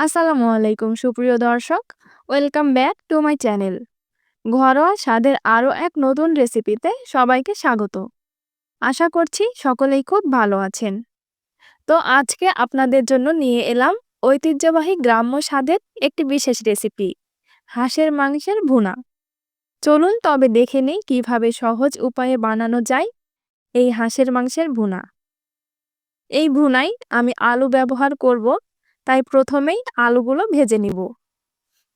আসসালামু আলাইকুম, সুপ্রিয় দর্শক। Welcome back to my channel ঘরোয়া স্বাদের আরও এক নতুন রেসিপিতে সবাইকে স্বাগত। আশা করছি সকলেই খুব ভালো আছেন। তো আজকে আপনাদের জন্য নিয়ে এলাম ঐতিহ্যবাহী গ্রাম্য স্বাদের একটি বিশেষ রেসিপি হাঁসের মাংসের ভুনা। চলুন তবে দেখে নিই কীভাবে সহজ উপায়ে বানানো যায় এই হাঁসের মাংসের ভুনা। এই ভুনাই আমি আলু ব্যবহার করব তাই প্রথমেই আলুগুলো ভেজে নিব।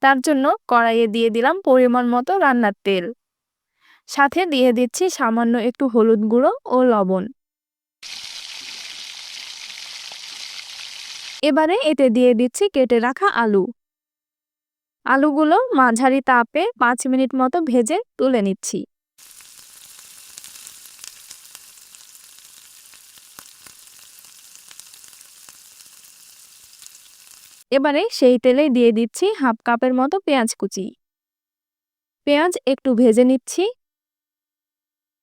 তার জন্য কড়াইয়ে দিয়ে দিলাম পরিমাণ মতো রান্নার তেল। সাথে দিয়ে দিচ্ছি সামান্য একটু হলুদ গুঁড়ো ও লবণ। এবারে এতে দিয়ে দিচ্ছি কেটে রাখা আলু। আলুগুলো মাঝারি তাপে পাঁচ মিনিট মতো ভেজে তুলে নিচ্ছি। এবারে সেই তেলে দিয়ে দিচ্ছি হাফ কাপের মতো পেঁয়াজ কুচি। পেঁয়াজ একটু ভেজে নিচ্ছি।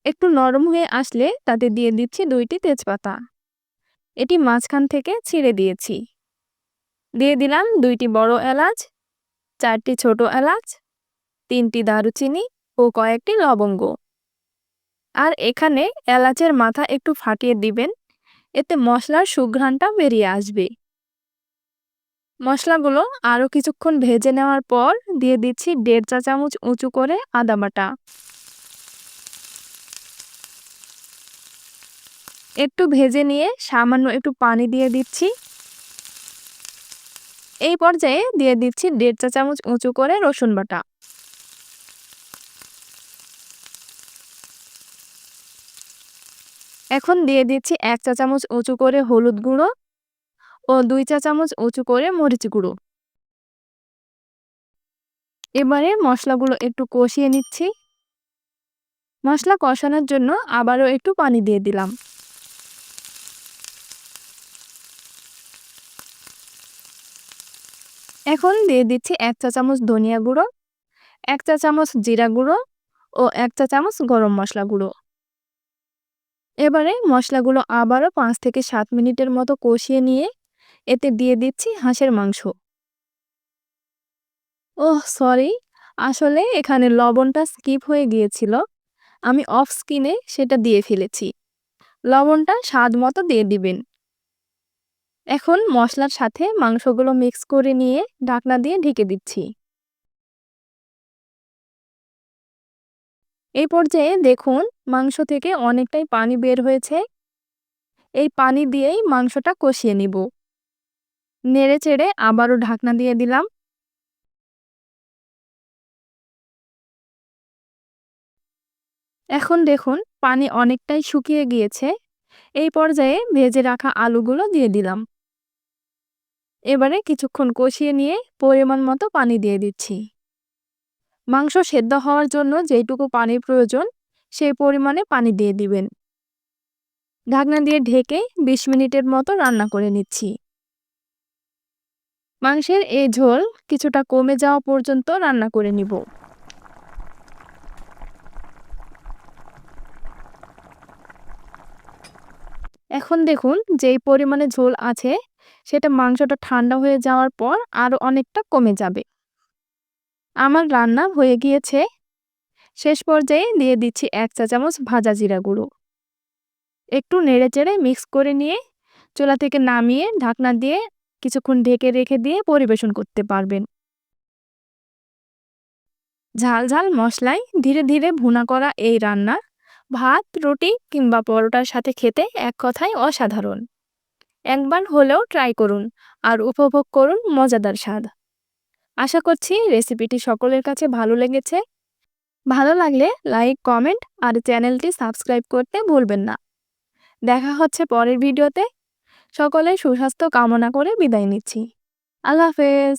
একটু নরম হয়ে আসলে তাতে দিয়ে দিচ্ছি দুইটি তেজপাতা। এটি মাঝখান থেকে ছিঁড়ে দিয়েছি। দিয়ে দিলাম দুইটি বড় এলাচ, চারটি ছোট এলাচ, তিনটি দারুচিনি ও কয়েকটি লবঙ্গ। আর এখানে এলাচের মাথা একটু ফাটিয়ে দিবেন, এতে মশলার সুঘ্রাণটা বেরিয়ে আসবে। মশলাগুলো আরও কিছুক্ষণ ভেজে নেওয়ার পর দিয়ে দিচ্ছি দেড় চা চামচ উঁচু করে আদা বাটা। একটু ভেজে নিয়ে সামান্য একটু পানি দিয়ে দিচ্ছি। এই পর্যায়ে দিয়ে দিচ্ছি দেড় চা চামচ উঁচু করে রসুন বাটা। এখন দিয়ে দিচ্ছি এক চা চামচ উঁচু করে হলুদ গুঁড়ো। ও দুই চা চামচ উঁচু করে মরিচ গুঁড়ো। এবারে মশলাগুলো একটু কষিয়ে নিচ্ছি। মশলা কষানোর জন্য আবারও একটু পানি দিয়ে দিলাম। এখন দিয়ে দিচ্ছি এক চা চামচ ধনিয়া গুঁড়ো, এক চা চামচ জিরা গুঁড়ো ও এক চা চামচ গরম মশলা গুঁড়ো। এবারে মশলাগুলো আবারও পাঁচ থেকে সাত মিনিটের মতো কষিয়ে নিয়ে এতে দিয়ে দিচ্ছি হাঁসের মাংস। ওহ, সরি, আসলে এখানে লবণটা স্কিপ হয়ে গিয়েছিল। আমি অফ স্কিনে সেটা দিয়ে ফেলেছি। লবণটা স্বাদ মতো দিয়ে দিবেন। এখন মশলার সাথে মাংসগুলো মিক্স করে নিয়ে ঢাকনা দিয়ে ঢেকে দিচ্ছি। এই পর্যায়ে দেখুন, মাংস থেকে অনেকটাই পানি বের হয়েছে। এই পানি দিয়েই মাংসটা কষিয়ে নিব। নেড়ে চেড়ে আবারও ঢাকনা দিয়ে দিলাম। এখন দেখুন, পানি অনেকটাই শুকিয়ে গিয়েছে। এই পর্যায়ে ভেজে রাখা আলুগুলো দিয়ে দিলাম। এবারে কিছুক্ষণ কষিয়ে নিয়ে পরিমাণ মতো পানি দিয়ে দিচ্ছি। মাংস সেদ্ধ হওয়ার জন্য যেইটুকু পানির প্রয়োজন, সেই পরিমাণে পানি দিয়ে দিবেন। ঢাকনা দিয়ে ঢেকে বিশ মিনিটের মতো রান্না করে নিচ্ছি। মাংসের এই ঝোল কিছুটা কমে যাওয়া পর্যন্ত রান্না করে নিব। এখন দেখুন যেই পরিমাণে ঝোল আছে, সেটা মাংসটা ঠান্ডা হয়ে যাওয়ার পর আরও অনেকটা কমে যাবে। আমার রান্না হয়ে গিয়েছে। শেষ পর্যায়ে দিয়ে দিচ্ছি এক চা চামচ ভাজা জিরা গুঁড়ো। একটু নেড়ে চেড়ে মিক্স করে নিয়ে চুলা থেকে নামিয়ে ঢাকনা দিয়ে কিছুক্ষণ ঢেকে রেখে দিয়ে পরিবেশন করতে পারবেন। ঝাল ঝাল মশলায় ধীরে ধীরে ভুনা করা এই রান্না ভাত, রুটি কিংবা পরোটার সাথে খেতে এক কথায় অসাধারণ। একবার হলেও ট্রাই করুন আর উপভোগ করুন মজাদার স্বাদ। আশা করছি রেসিপিটি সকলের কাছে ভালো লেগেছে। ভালো লাগলে লাইক, কমেন্ট আর চ্যানেলটি সাবস্ক্রাইব করতে ভুলবেন না। দেখা হচ্ছে পরের ভিডিওতে। সকলের সুস্বাস্থ্য কামনা করে বিদায় নিচ্ছি। আল্লাহ হাফেজ।